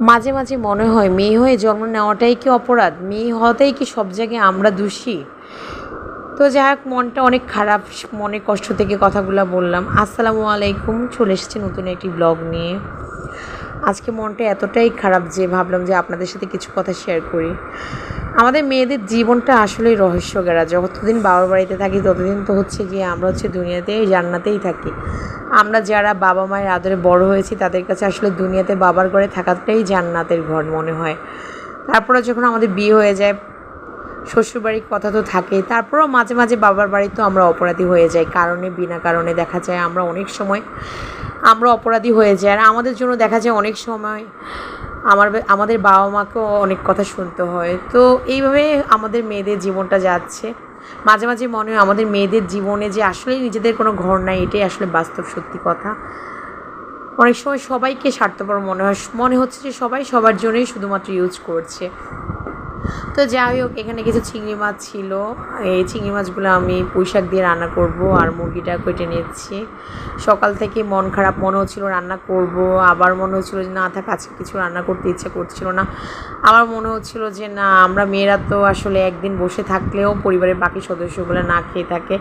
মাঝে মাঝে মনে হয় মেয়ে হয়ে জন্ম নেওয়াটাই কি অপরাধ? মেয়ে হওয়াতেই কি সব জায়গায় আমরা দোষী? তো যাই হোক, মনটা অনেক খারাপ মনে কষ্ট থেকে কথাগুলো বললাম। আসসালামু আলাইকুম, চলে এসেছি নতুন একটি ব্লগ নিয়ে। আজকে মনটা এতটাই খারাপ যে ভাবলাম যে আপনাদের সাথে কিছু কথা শেয়ার করি। আমাদের মেয়েদের জীবনটা আসলেই রহস্যগেরা যতদিন বাবার বাড়িতে থাকি, ততদিন তো হচ্ছে গিয়ে আমরা হচ্ছে দুনিয়াতে জান্নাতেই থাকি। আমরা যারা বাবা মায়ের আদরে বড় হয়েছি, তাদের কাছে আসলে দুনিয়াতে বাবার ঘরে থাকাটাই জান্নাতের ঘর মনে হয়। তারপরে যখন আমাদের বিয়ে হয়ে যায়, শ্বশুরবাড়ির কথা তো থাকে তারপরেও মাঝে মাঝে বাবার বাড়িতেও আমরা অপরাধী হয়ে যাই, কারণে বিনা কারণে দেখা যায় আমরা অনেক সময়, আমরা অপরাধী হয়ে যাই। আর আমাদের জন্য দেখা যায় অনেক সময় আমার আমাদের বাবা মাকেও অনেক কথা শুনতে হয়। তো এইভাবে আমাদের মেয়েদের জীবনটা যাচ্ছে। মাঝে মাঝে মনে হয় আমাদের মেয়েদের জীবনে যে আসলেই নিজেদের কোনো ঘর নাই, এটাই আসলে বাস্তব সত্যি কথা। অনেক সময় সবাইকে স্বার্থপর মনে হয়। মনে হচ্ছে যে সবাই সবার জন্যই শুধুমাত্র ইউজ করছে। তো যাই হোক, এখানে কিছু চিংড়ি মাছ ছিল। এই চিংড়ি মাছগুলো আমি পুঁইশাক দিয়ে রান্না করব আর মুরগিটা কেটে নিচ্ছি। সকাল থেকে মন খারাপ মনে হচ্ছিল রান্না করব। আবার মনে হচ্ছিল যে না, থাক, আজকে কিছু রান্না করতে ইচ্ছে করছিল না। আবার মনে হচ্ছিল যে না, আমরা মেয়েরা তো আসলে একদিন বসে থাকলেও পরিবারের বাকি সদস্যগুলো না খেয়ে থাকে।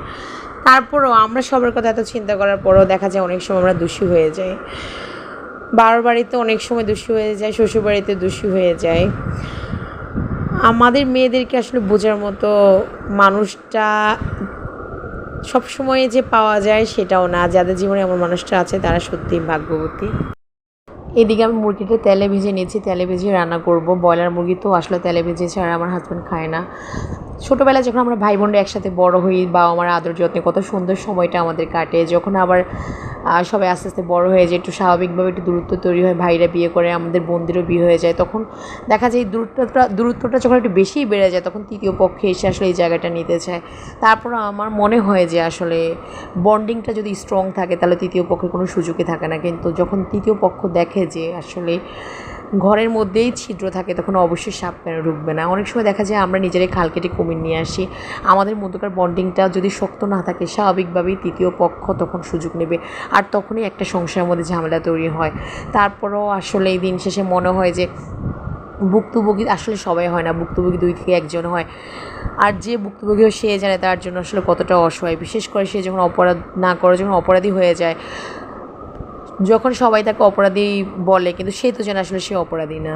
তারপরও আমরা সবার কথা এত চিন্তা করার পরেও দেখা যায় অনেক সময় আমরা দোষী হয়ে যাই। বাবার বাড়িতে অনেক সময় দোষী হয়ে যায় শ্বশুর বাড়িতে দোষী হয়ে যায়। আমাদের মেয়েদেরকে আসলে বোঝার মতো মানুষটা সবসময় যে পাওয়া যায় সেটাও না। যাদের জীবনে এমন মানুষটা আছে, তারা সত্যিই ভাগ্যবতী। এদিকে আমি মুরগিটা তেলে ভেজে নিয়েছি। তেলে ভেজে রান্না করব। ব্রয়লার মুরগি তো আসলে তেলে ভেজে ছাড়া আমার হাজব্যান্ড খায় না। ছোটোবেলায় যখন আমরা ভাই বোনরা একসাথে বড় হই বা আমার আদর যত্নে কত সুন্দর সময়টা আমাদের কাটে। যখন আবার সবাই আস্তে আস্তে বড় হয়ে যায়, একটু স্বাভাবিকভাবে একটু দূরত্ব তৈরি হয়, ভাইরা বিয়ে করে, আমাদের বোনদেরও বিয়ে হয়ে যায়, তখন দেখা যায় এই দূরত্বটা দূরত্বটা যখন একটু বেশিই বেড়ে যায়, তখন তৃতীয় পক্ষে এসে আসলে এই জায়গাটা নিতে চায়। তারপর আমার মনে হয় যে আসলে বন্ডিংটা যদি স্ট্রং থাকে, তাহলে তৃতীয় পক্ষের কোনো সুযোগই থাকে না। কিন্তু যখন তৃতীয় পক্ষ দেখে যে আসলে ঘরের মধ্যেই ছিদ্র থাকে, তখন অবশ্যই সাপ কেন ঢুকবে না? অনেক সময় দেখা যায় আমরা নিজেরাই খাল কেটে কুমির নিয়ে আসি। আমাদের মধ্যকার বন্ডিংটা যদি শক্ত না থাকে, স্বাভাবিকভাবেই তৃতীয় পক্ষ তখন সুযোগ নেবে। আর তখনই একটা সংসারের মধ্যে ঝামেলা তৈরি হয়। তারপরও আসলে এই দিন শেষে মনে হয় যে, ভুক্তভোগী আসলে সবাই হয় না, ভুক্তভোগী দুই থেকে একজন হয়। আর যে ভুক্তভোগী সে জানে তার জন্য আসলে কতটা অসহায়। বিশেষ করে সে যখন অপরাধ না করে, যখন অপরাধী হয়ে যায় যখন সবাই তাকে অপরাধী বলে কিন্তু সে তো যেন আসলে সে অপরাধী না।